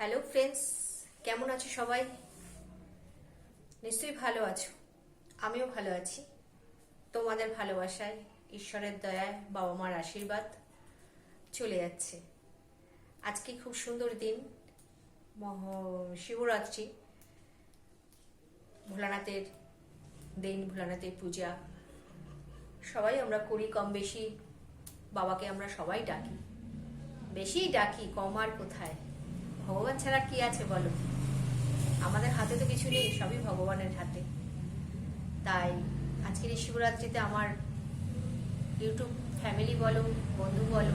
Hello friends কেমন আছো সবাই? নিশ্চয়ই ভালো আছো। আমিও ভালো আছি। তোমাদের ভালোবাসায়, ঈশ্বরের দয়ায় বাবা মার আশীর্বাদ চলে যাচ্ছে। আজকে খুব সুন্দর দিন। মহ- শিবরাত্রি। ভোলানাথের দিন, ভোলানাথের পূজা। সবাই আমরা করি, কম বেশি বাবাকে আমরা সবাই ডাকি। বেশি ডাকি, কম আর কোথায়। ভগবান ছাড়া কি আছে বলো? আমাদের হাতে তো কিছু নেই, সবই ভগবানের হাতে। তাই আজকের এই শিবরাত্রিতে আমার ইউটিউব ফ্যামিলি বলো, বন্ধু বলো,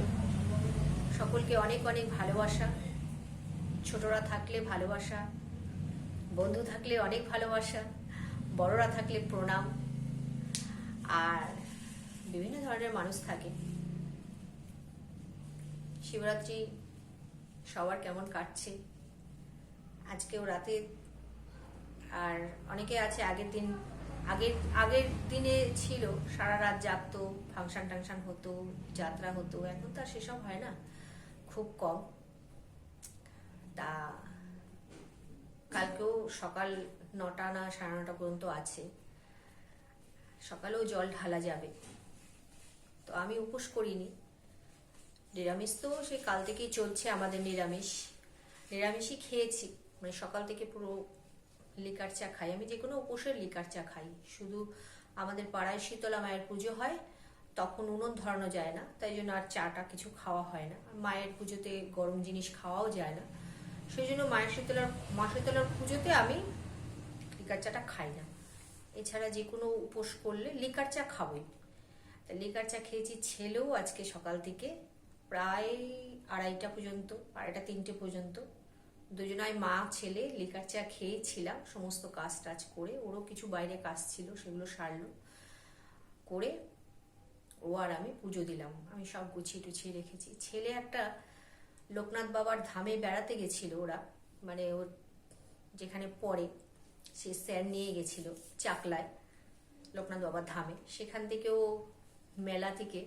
সকলকে অনেক অনেক ভালোবাসা। ছোটরা থাকলে ভালোবাসা, বন্ধু থাকলে অনেক ভালোবাসা, বড়রা থাকলে প্রণাম। আর বিভিন্ন ধরনের মানুষ থাকে। শিবরাত্রি সবার কেমন কাটছে? আজকেও রাতে আর অনেকে আছে আগের দিন, আগের আগের দিনে ছিল, সারা রাত জাগতো, ফাংশন টাংশন হতো, যাত্রা হতো, এখন তো আর সেসব হয় না, খুব কম। তা কালকেও সকাল নটা না সাড়ে নটা পর্যন্ত আছে, সকালেও জল ঢালা যাবে। তো আমি উপোস করিনি। নিরামিষ তো সে কাল থেকেই চলছে আমাদের নিরামিষ। নিরামিষই খেয়েছি। মানে সকাল থেকে পুরো লিকার চা খাই। আমি যে কোনো উপোসের লিকার চা খাই। শুধু আমাদের পাড়ায় শীতলা মায়ের পুজো হয়, তখন উনুন ধরানো যায় না। তাই জন্য আর চাটা কিছু খাওয়া হয় না। মায়ের পুজোতে গরম জিনিস খাওয়াও যায় না। সেই জন্য মায়ের শীতলার, মা শীতলার পুজোতে আমি লিকার চাটা খাই না। এছাড়া যে কোনো উপোস করলে লিকার চা খাবই। তা লিকার চা খেয়েছি ছেলেও আজকে সকাল থেকে। প্রায় আড়াইটা পর্যন্ত, আড়াইটা, তিনটে পর্যন্ত। দুজনাই মা, ছেলে, লিকার চা খেয়েছিলাম, সমস্ত কাজ টাজ করে। ওরও কিছু বাইরে কাজ ছিল, সেগুলো সারলো। করে ও আর আমি পুজো দিলাম। আমি সব গুছিয়ে টুছিয়ে রেখেছি। ছেলে একটা লোকনাথ বাবার ধামে বেড়াতে গেছিল ওরা। মানে ওর যেখানে পড়ে, সে স্যার নিয়ে গেছিল চাকলায়, লোকনাথ বাবার ধামে। সেখান থেকেও মেলা থেকে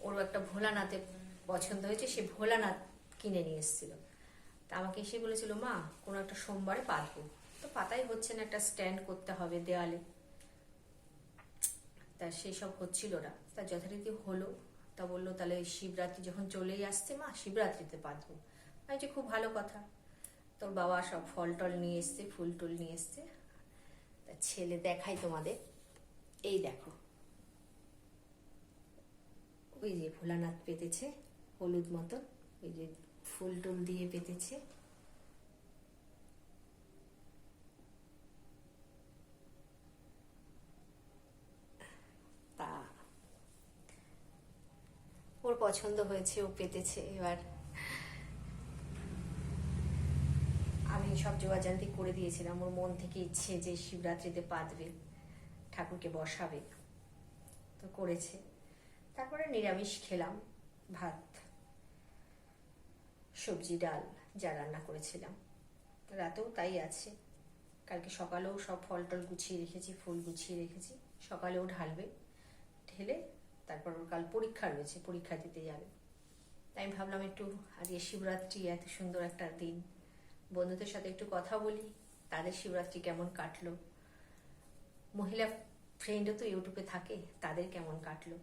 ওর একটা ভোলানাথে পছন্দ হয়েছে, সে ভোলানাথ কিনে নিয়ে এসেছিল। তা আমাকে এসে বলেছিল, মা, কোনো একটা সোমবারে পাতবো তো পাতাই হচ্ছে না, একটা স্ট্যান্ড করতে হবে দেওয়ালে তা সেসব হচ্ছিল না। তা যথারীতি হলো। তা বলল, তাহলে শিবরাত্রি যখন চলেই আসছে, মা, শিবরাত্রিতে পাতবো আমি যে খুব ভালো কথা। তোর বাবা সব ফল টল নিয়ে এসছে ফুল টুল নিয়ে এসছে। তা ছেলে দেখাই তোমাদের। এই দেখো। ওই যে ভোলানাথ পেতেছে, হলুদ মতো, ওই যে ফুল টুল দিয়ে পেতেছে। তা, ওর পছন্দ হয়েছে, ও পেতেছে এবার। আমি সব জোগাড়জান্তি করে দিয়েছিলাম, ওর মন থেকে ইচ্ছে যে শিবরাত্রিতে পাতবে, ঠাকুরকে বসাবে। তো করেছে। তারপরে নিরামিষ খেলাম ভাত, সবজি, ডাল যা রান্না করেছিলাম। রাতেও তাই আছে। কালকে সকালেও সব ফল টল গুছিয়ে রেখেছি, ফুল গুছিয়ে রেখেছি। সকালেও ঢালবে, ঢেলে তারপর ওর কাল পরীক্ষা রয়েছে, পরীক্ষা দিতে যাবে। তাই আমি ভাবলাম একটু আজকে শিবরাত্রি, এত সুন্দর একটা দিন। বন্ধুদের সাথে একটু কথা বলি, তাদের শিবরাত্রি কেমন কাটলো? মহিলা ফ্রেন্ডও তো ইউটিউবে থাকে, তাদের কেমন কাটলো?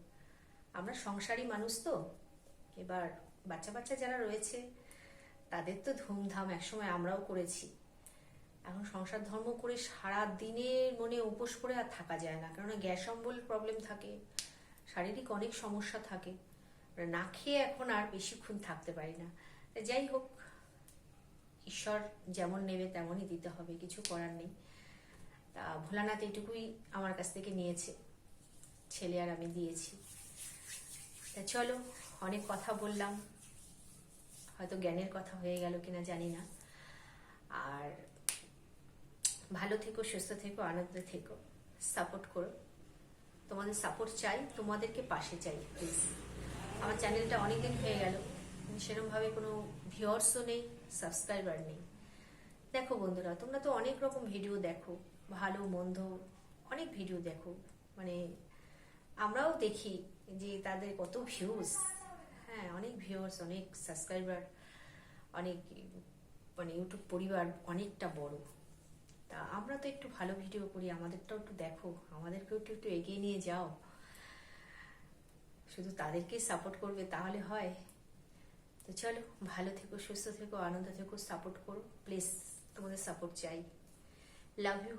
আমরা সংসারী মানুষ তো। এবার বাচ্চা বাচ্চা যারা রয়েছে, তাদের তো ধুমধাম একসময় আমরাও করেছি। এখন সংসার ধর্ম করে সারা দিনের মনে উপোস করে আর থাকা যায় না। কেননা গ্যাস অম্বল প্রবলেম থাকে, শারীরিক অনেক সমস্যা থাকে। না খেয়ে এখন আর বেশিক্ষণ থাকতে পারি না। যাই হোক, ঈশ্বর যেমন নেবে তেমনই দিতে হবে, কিছু করার নেই। তা ভোলানাথ এটুকুই আমার কাছ থেকে নিয়েছে। ছেলে আর আমি দিয়েছি। তা চলো, অনেক কথা বললাম। হয়তো জ্ঞানের কথা হয়ে গেল কিনা জানি না। আর ভালো থেকো, সুস্থ থেকো, আনন্দে থেকো। সাপোর্ট করো। তোমাদের সাপোর্ট চাই, তোমাদেরকে পাশে চাই প্লিজ আমার চ্যানেলটা অনেকদিন হয়ে গেল। সেরকমভাবে কোনো ভিউয়ার্সও নেই সাবস্ক্রাইবার নেই। দেখো বন্ধুরা, তোমরা তো অনেক রকম ভিডিও দেখো। ভালো, মন্দ, অনেক ভিডিও দেখো। মানে আমরাও দেখি যে তাদের কত ভিউজ হ্যাঁ অনেক ভিউয়ার্স অনেক সাবস্ক্রাইবার অনেক মানে ইউটিউব পরিবার অনেকটা বড়। তা আমরা তো একটু ভালো ভিডিও করি, আমাদেরটাও একটু দেখো, আমাদেরকেও একটু একটু এগিয়ে নিয়ে যাও। শুধু তাদেরকেই সাপোর্ট করবে তাহলে হয়। তো চলো, ভালো থেকো, সুস্থ থেকো, আনন্দ থেকো সাপোর্ট করো। প্লিজ তোমাদের সাপোর্ট চাই। Love you